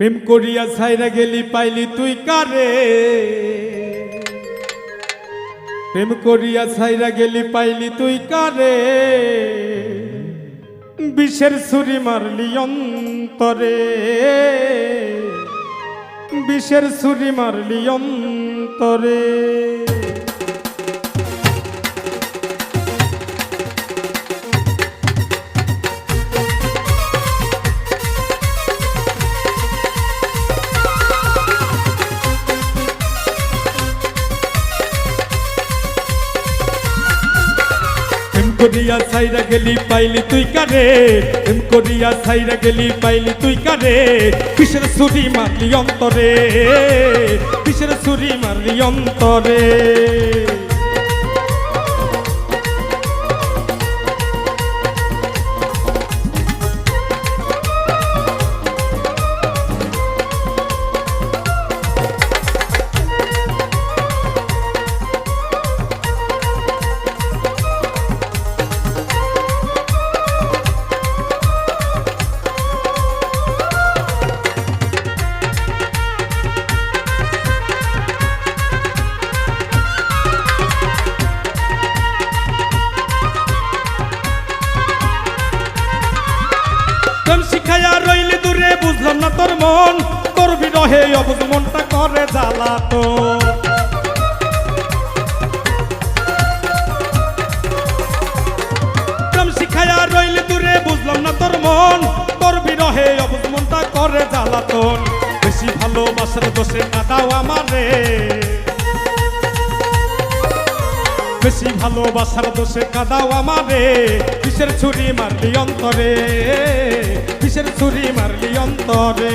প্রেম করিয়া ছাইরা গেলি, পাইলি তুই কারে? প্রেম করিয়া ছাইরা গেলি, পাইলি তুই কারে? বিষের ছুরি মারলি অন্তরে। বিষের ছুরি মারলি অন্তরে। করিয়া সাইরা গেলি পাইলি তুই কারে? প্রেম করিয়া সাইরা গেলি পাইলি তুই কারে? কিসের সুরি মারলি অন্তরে? কিসের সুরি মারলি অন্তরে? মন করবি নহে অবুঝ মনটা করে জ্বালা তো। প্রেম শিখাইয়া রইলি দূরে, বুঝলাম না তোর মন করবি নহে অবুঝ মনটা করে জ্বালাতন বেশি ভালোবাসার দোষে না দাও আমারে। বেশি ভালোবাসার দোষে কাদাও আমারে। কিসের ছুরি মারলি অন্তরে? কিসের ছুরি মারলি অন্তরে?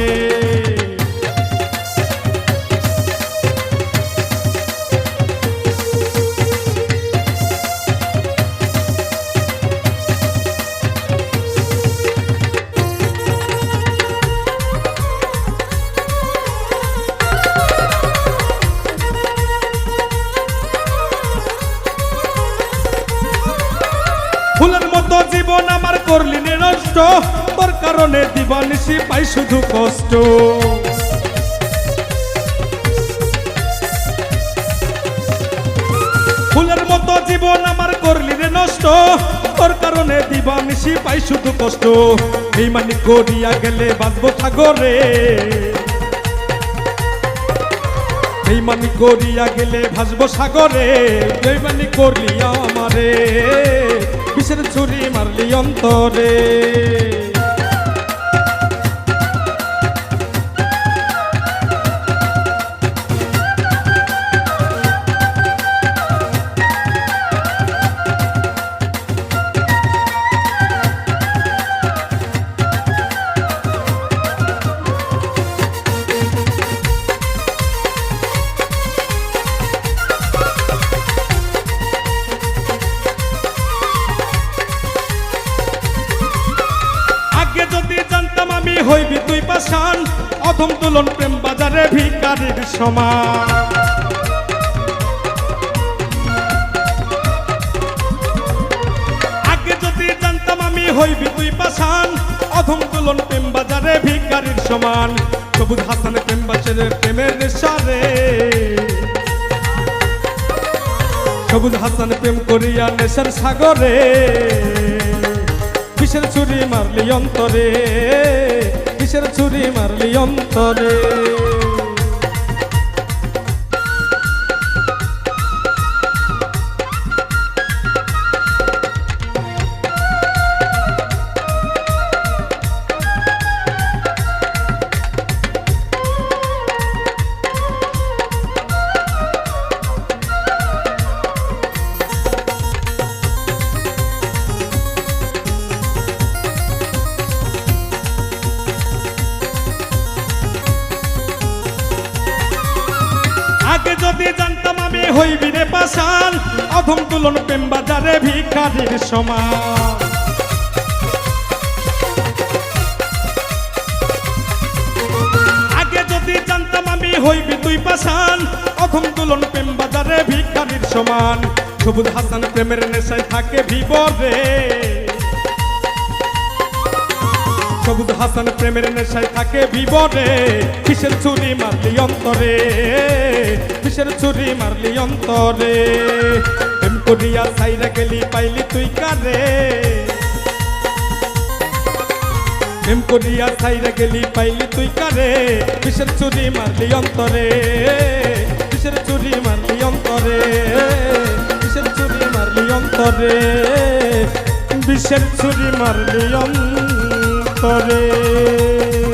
জীবন আমার করলি নষ্ট। তোর কারণে দিবানিসি পাই শুধু কষ্ট। ফুলের মতো জীবন আমার করলি রে নষ্ট। তোর কারণে দিবানিসি পাই শুধু কষ্ট। এই মানি করিয়া গেলে বাঁচবো সাগরে। এই মানি করিয়া গেলে ভাসবো সাগরে। এই মানি করলি আমারে। বিষের ছুরি মারলি অন্তরে। যদি জানতাম আমি হইবি তুই পাশান, অধম তুলন প্রেম বাজারে ভিকারির সমান। আগে যদি জানতাম আমি হইবি তুই পাশান, অধম তুলন প্রেম বাজারে ভিকারির সমান। সবুজ হাসান প্রেম বাজারে প্রেমের নেশারে সবুজ হাসান প্রেম করিয়া নেশার সাগরে। কিসের ছুরি মারলি অন্তরে? কিসের ছুরি মারলি অন্তরে? যদি জানতাম আমি হইবি রে পাশান অধম তুলন প্রেম বাজারে ভিখারির সমান। হইবি তুই পাশান অধম তুলন প্রেম বাজারে ভিখারির সমান। সবুজ হাসান প্রেমের নেশায় থাকে ভিবরে। সবুজ হাসান প্রেমের নেশায় থাকে বিবরে কিসের ছুরি মারলি অন্তরে? কিসের ছুরি মারলি অন্তরে? প্রেম করিয়া সাইরা গেলি, পাইলি তুই কারে? প্রেম করিয়া সাইরা গেলি, পাইলি তুই কারে? কিসের ছুরি মারলি অন্তরে? কিসের ছুরি মারলি অন্তরে? কিসের ছুরি মারলি অন্তরে? বিষের ছুরি মারলি অন্তরে সরে